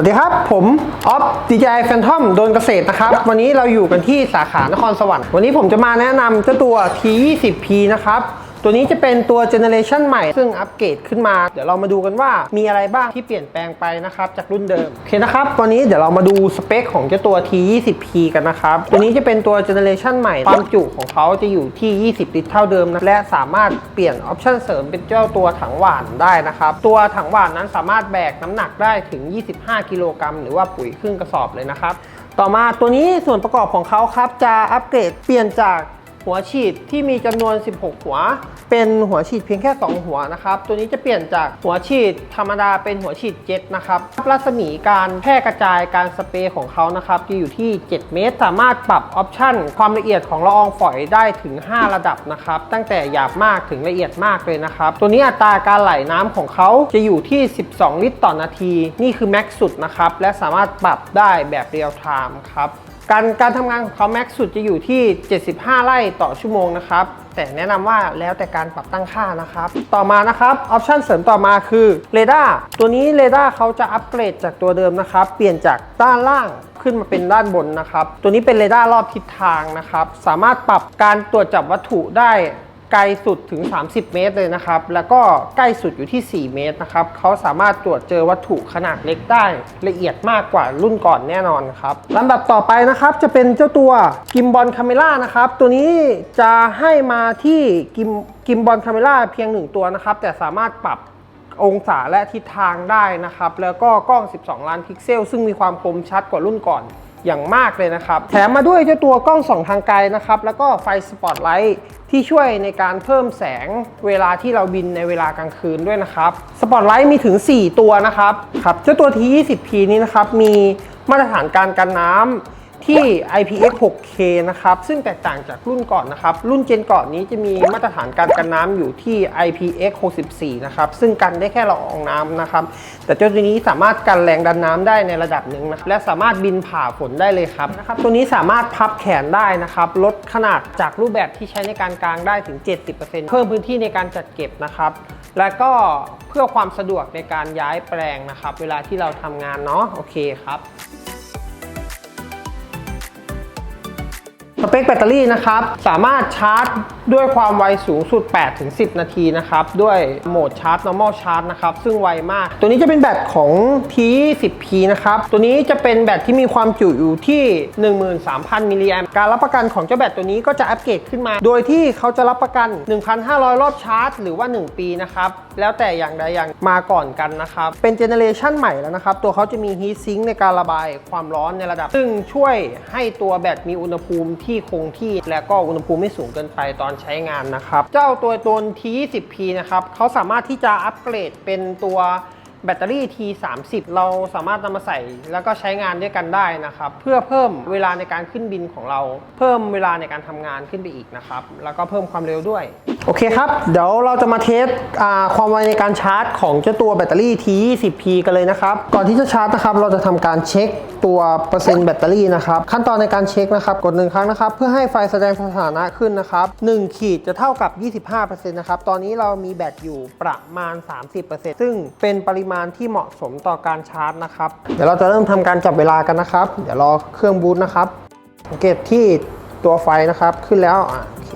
วัสดีครับ ผมออฟ DJI Phantom โดนเกษตรนะครับ วันนี้เราอยู่กันที่สาขานครสวรรค์วันนี้ผมจะมาแนะนำเจ้าตัว T20P นะครับ ตัวนี้จะเป็นตัวเจเนเรชันใหม่ ซึ่งอัปเกรดขึ้นมา เดี๋ยวเรามาดูกันว่ามีอะไรบ้างที่เปลี่ยนแปลงไปนะครับ จากรุ่นเดิม โอเคนะครับวันนี้เดี๋ยวเรามาดูสเปคของเจ้าตัว T20P กันนะครับ ตัวนี้จะเป็นตัวเจเนเรชันใหม่ ความจุของเขาจะอยู่ที่ 20 ลิตรเท่าเดิมนะ และสามารถเปลี่ยนออปชันเสริมเป็นเจ้าตัวถังหวานได้นะครับ ตัวถังหวานนั้นสามารถแบกน้ำหนักได้ถึง 25 กิโลกรัมหรือว่าปุ๋ยครึ่งกระสอบเลยนะครับ ต่อมาตัวนี้ส่วนประกอบของเขาครับจะอัปเกรดเปลี่ยนจาก หัวฉีดที่มีจำนวน 16 หัว เป็นหัวฉีดเพียงแค่ 2 หัวนะครับ ตัวนี้จะเปลี่ยนจากหัวฉีดธรรมดาเป็นหัวฉีดเจ็ตนะครับรัศมีการแพร่กระจายการสเปรย์ของเขานะครับจะอยู่ที่ 7 เมตร สามารถปรับออปชั่น ความละเอียดของละอองฝอยได้ถึง 5 ระดับนะครับ ตั้งแต่หยาบมากถึงละเอียดมากเลยนะครับ ตัวนี้อัตราการไหลน้ำของเขาจะอยู่ที่ 12 ลิตรต่อนาที นี่คือแม็กซ์สุดนะครับ และสามารถปรับได้แบบเรียลไทม์ครับ การการทำงานของเขาแม็กสุดจะอยู่ที่ 75 ไร่ต่อชั่วโมงนะครับ แต่แนะนำว่าแล้วแต่การปรับตั้งค่านะครับ ต่อมานะครับ ออปชันเสริมต่อมาคือเรดาร์ตัวนี้เรดาร์เขาจะอัปเกรดจากตัวเดิมนะครับ เปลี่ยนจากด้านล่างขึ้นมาเป็นด้านบนนะครับ ตัวนี้เป็นเรดาร์รอบทิศทางนะครับ สามารถปรับการตรวจจับวัตถุได้ ไกลสุดถึง 30 เมตรเลยนะครับ แล้วก็ใกล้สุดอยู่ที่ 4 เมตรนะครับเขาสามารถตรวจเจอวัตถุขนาดเล็กได้ละเอียดมากกว่ารุ่นก่อนแน่นอนครับลำดับต่อไปนะครับจะเป็นเจ้าตัวกิมบอลคาเมล่านะครับ ตัวนี้จะให้มาที่กิมกิมบอลคาเมล่าเพียง 1 ตัวนะครับ แต่สามารถปรับองศาและทิศทางได้นะครับ แล้วก็กล้อง 12 ล้านพิกเซล ซึ่งมีความคมชัดกว่ารุ่นก่อน อย่างมากเลยนะครับ แถมมาด้วยเจ้าตัวกล้องส่องทางไกลนะครับ แล้วก็ไฟสปอตไลท์ที่ช่วยในการเพิ่มแสงเวลาที่เราบินในเวลากลางคืนด้วยนะครับสปอตไลท์มีถึง 4 ตัวนะครับครับเจ้าตัว T20P นี้นะครับมีมาตรฐานการกันน้ำ ที่ IPX 6K นะครับ ซึ่งแตกต่างจากรุ่นก่อนนะครับ รุ่นเจนก่อนนี้จะมีมาตรฐานการกันน้ำอยู่ที่ IPX 64นะครับ ซึ่งกันได้แค่ละอองน้ำนะครับ แต่เจ้าตัวนี้สามารถกันแรงดันน้ำได้ในระดับหนึ่งนะ และสามารถบินผ่าฝนได้เลยครับนะครับ ตัวนี้สามารถพับแขนได้นะครับ ลดขนาดจากรูปแบบที่ใช้ในการกางได้ถึง 70%เพิ่มพื้นที่ในการจัดเก็บนะครับ และก็เพื่อความสะดวกในการย้ายแปลงนะครับ เวลาที่เราทำงานเนาะ โอเคครับ สเปคแบตเตอรี่นะครับ สามารถชาร์จด้วยความไวสูงสุด 8-10 นาทีนะครับ ด้วยโหมดชาร์จ normal charge นะครับ ซึ่งไวมาก ตัวนี้จะเป็นแบตของ T10P นะครับ ตัวนี้จะเป็นแบตที่มีความจุอยู่ที่ 13,000 มิลลิแอมป์การรับประกันของเจ้าแบตตัวนี้ก็จะอัปเกรดขึ้นมา โดยที่เขาจะรับประกัน 1,500 รอบชาร์จ หรือว่า 1 ปีนะครับ แล้วแต่อย่างใดอย่างมาก่อนกันนะครับ เป็นเจเนเรชันใหม่แล้วนะครับ ตัวเขาจะมีฮีทซิงในการระบายความร้อนในระดับ ซึ่งช่วยให้ตัวแบตมีอุณหภูมิทที่คงที่ และก็อุณหภูมิไม่สูงเกินไปตอนใช้งานนะครับ เจ้าตัวตัว T20P นะครับเขาสามารถที่จะอัปเกรดเป็นตัวแบตเตอรี่ T30 เราสามารถนำมาใส่แล้วก็ใช้งานด้วยกันได้นะครับ เพื่อเพิ่มเวลาในการขึ้นบินของเรา เพิ่มเวลาในการทำงานขึ้นไปอีกนะครับ แล้วก็เพิ่มความเร็วด้วยโอเคครับ เดี๋ยวเราจะมาเทสอ่าความไวในการชาร์จของเจ้าตัวแบตเตอรี่ T20P กันเลยนะครับ ก่อนที่จะชาร์จนะครับ เราจะทำการเช็คตัวเปอร์เซ็นต์แบตเตอรี่นะครับ ขั้นตอนในการเช็คนะครับ กดหนึ่งครั้งนะครับ เพื่อให้ไฟแสดงสถานะขึ้นนะครับ1ขีดจะเท่ากับ 25%นะครับ ตอนนี้เรามีแบตอยู่ประมาณ 30%ซึ่งเป็นปริมาณที่เหมาะสมต่อการชาร์จนะครับ เดี๋ยวเราจะเริ่มทำการจับเวลากันนะครับ เดี๋ยวรอเครื่องบูตนะครับสังเกตที่ตัวไฟนะครับขึ้นแล้วอะโอเค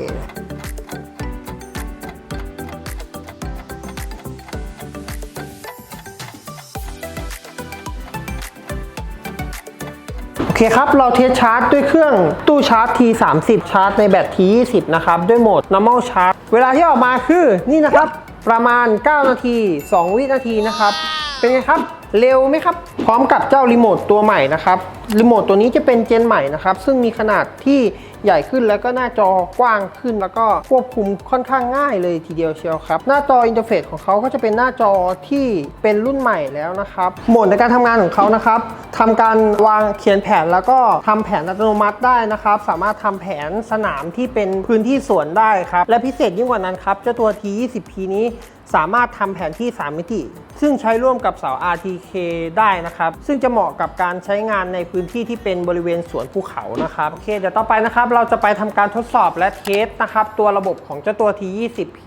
คครับ เราเทสชาร์จด้วยเครื่องตู้ชาร์จ T30 ชาร์จในแบต T20 นะครับ ด้วยโหมด normal charge เวลาที่ออกมาคือนี่นะครับ ประมาณ 9 นาที 2 วินาทีนะครับ เป็นไงครับ เร็วไหมครับ พร้อมกับเจ้ารีโมทตัวใหม่นะครับรีโมทตัวนี้จะเป็นเจนใหม่นะครับ ซึ่งมีขนาดที่ใหญ่ขึ้นแล้วก็หน้าจอกว้างขึ้น แล้วก็ควบคุมค่อนข้างง่ายเลยทีเดียวเชียวครับ หน้าจออินเทอร์เฟซของเขาก็จะเป็นหน้าจอที่เป็นรุ่นใหม่แล้วนะครับโหมดในการทำงานของเขานะครับทำการวางเขียนแผนแล้วก็ทำแผนอัตโนมัติได้นะครับ สามารถทำแผนสนามที่เป็นพื้นที่สวนได้ครับ และพิเศษยิ่งกว่านั้นครับเจ้าตัว T20P นี้สามารถทำแผนที่ 3 มิติ ซึ่งใช้ร่วมกับเสา RTK ได้นะครับ ซึ่งจะเหมาะกับการใช้งานในพื้นพื้นที่ที่เป็นบริเวณสวนภูเขานะครับโอเคเดี๋ยวต่อไปนะครับเราจะไปทำการทดสอบและเทสนะครับตัวระบบของเจ้าตัว T20P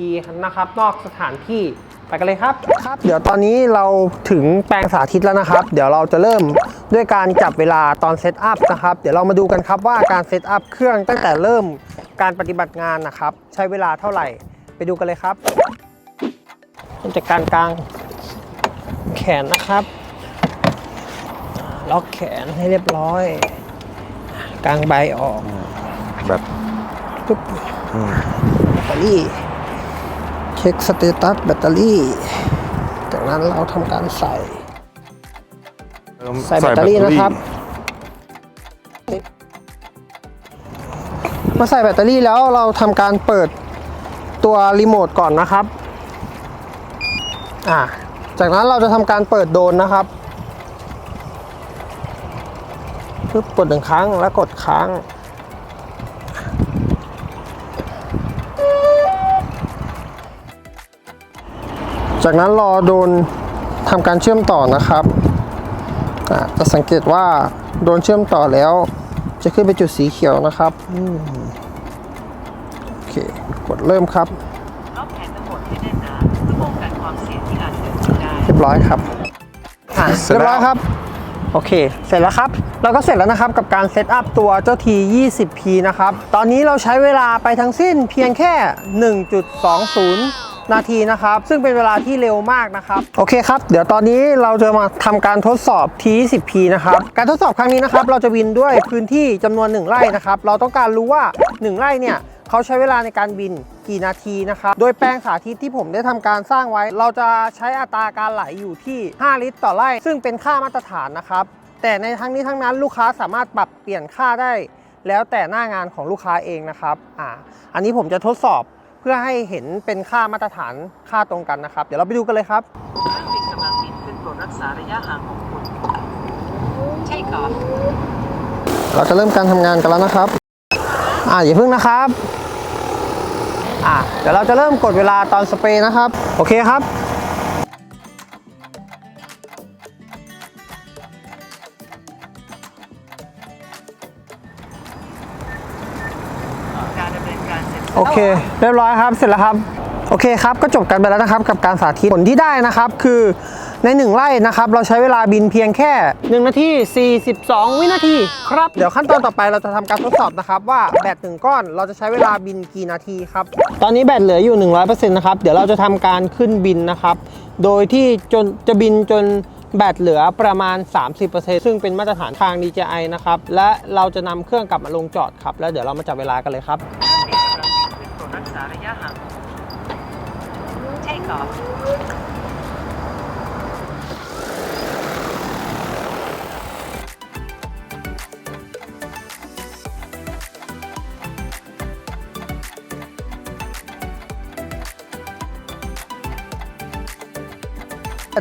นะครับนอกสถานที่ไปกันเลยครับครับ เดี๋ยวตอนนี้เราถึงแปลงสาธิตแล้วนะครับ เดี๋ยวเราจะเริ่มด้วยการจับเวลาตอนเซตอัพนะครับเดี๋ยวเรามาดูกันครับว่าการเซตอัพเครื่องตั้งแต่เริ่มการปฏิบัติงานนะครับ ใช้เวลาเท่าไหร่ ไปดูกันเลยครับจากการกลางแขนนะครับ ล็อกแขนให้เรียบร้อยกางใบออกแบบปุ๊บแบตเตอรี่ เช็คสเตตัสแบตเตอรี่ จากนั้นเราทำการใส่ ใส่แบตเตอรี่นะครับ มาใส่แบตเตอรี่แล้วเราทำการเปิดตัวรีโมทก่อนนะครับ อ่าจากนั้นเราจะทำการเปิดโดรนนะครับ ปึ๊บกดหนึ่งครั้งแล้วกดค้างจากนั้นรอโดนทำการเชื่อมต่อนะครับอะจะสังเกตว่าโดนเชื่อมต่อแล้ว จะขึ้นไปจุดสีเขียวนะครับอืมโอเค กดเริ่มครับล็อกแขนทั้งหมดให้แน่นหนาเพื่อป้องกันความเสี่ยงที่อาจเกิดขึ้นได้เรียบร้อยครับอะเสร็จเรียแล้วบร้อยครับ โอเค เสร็จแล้วครับ เราก็เสร็จแล้วนะครับกับการเซตอัพตัวเจ้า T 20P นะครับ ตอนนี้เราใช้เวลาไปทั้งสิ้นเพียงแค่ 1.20นาทีนะครับ ซึ่งเป็นเวลาที่เร็วมากนะครับ โอเคครับ เดี๋ยวตอนนี้เราจะมาทำการทดสอบ T 20P นะครับ การทดสอบครั้งนี้นะครับ เราจะบินด้วยพื้นที่จำนวน 1 ไร่นะครับ เราต้องการรู้ว่า 1 ไร่เนี่ย เขาใช้เวลาในการบินกี่นาทีนะครับ โดยแปลงสาธิตที่ผมได้ทำการสร้างไว้ เราจะใช้อัตราการไหลอยู่ที่ 5 ลิตรต่อไร่ ซึ่งเป็นค่ามาตรฐานนะครับ แต่ในทั้งนี้ทั้งนั้นลูกค้าสามารถปรับเปลี่ยนค่าได้ แล้วแต่หน้างานของลูกค้าเองนะครับอ่าอันนี้ผมจะทดสอบเพื่อให้เห็นเป็นค่ามาตรฐานค่าตรงกันนะครับ เดี๋ยวเราไปดูกันเลยครับเครื่องบินกำลังบินขึ้นโปรดรักษาระยะห่างของคุณ Take off เราจะเริ่มการทำงานกันแล้วนะครับ อ่าอย่าเพิ่งนะครับอ่าเดี๋ยวเราจะเริ่มกดเวลาตอนสเปรย์นะครับ โอเคครับโอเค เรียบร้อยครับ เสร็จแล้วครับ โอเคครับ ก็จบกันไปแล้วนะครับ กับการสาธิต ผลที่ได้นะครับ คือ ใน 1ไร่นะครับเราใช้เวลาบินเพียงแค่ 1 นาที 42 วินาทีครับ เดี๋ยวขั้นตอนต่อไปเราจะทำการทดสอบนะครับว่าแบตหนึ่งก้อนเราจะใช้เวลาบินกี่นาทีครับ ตอนนี้แบตเหลืออยู่ 100%นะครับเดี๋ยวเราจะทำการขึ้นบินนะครับ โดยที่จนจะบินจนแบตเหลือประมาณ 30%ซึ่งเป็นมาตรฐานทาง DJI นะครับ และเราจะนำเครื่องกลับมาลงจอดครับ แล้วเดี๋ยวเรามาจับเวลากันเลยครับรักษาระยะห่าง Take off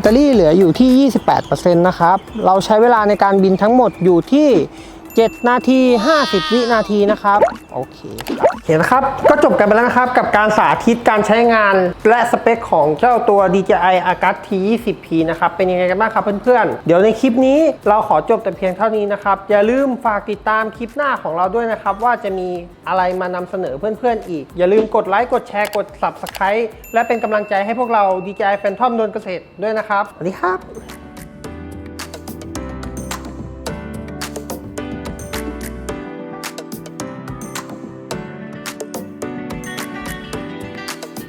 ตเตอรี่เหลืออยู่ที่ 28%นะครับ เราใช้เวลาในการบินทั้งหมดอยู่ที่ 7 นาที 50 วินาทีนะครับ โอเคครับโอเคนะครับ ก็จบกันไปแล้วนะครับ กับการสาธิตการใช้งานและสเปคของเจ้าตัว DJI Agas T20P นะครับ เป็นยังไงกันบ้างครับเพื่อนๆ เดี๋ยวในคลิปนี้เราขอจบแต่เพียงเท่านี้นะครับ อย่าลืมฝากติดตามคลิปหน้าของเราด้วยนะครับ ว่าจะมีอะไรมานำเสนอเพื่อนๆอีก อย่าลืมกดไลค์กดแชร์กด Subscribe และเป็นกำลังใจให้พวกเรา DJI Phantom โดนเกษตรด้วยนะครับสวัสดีครับ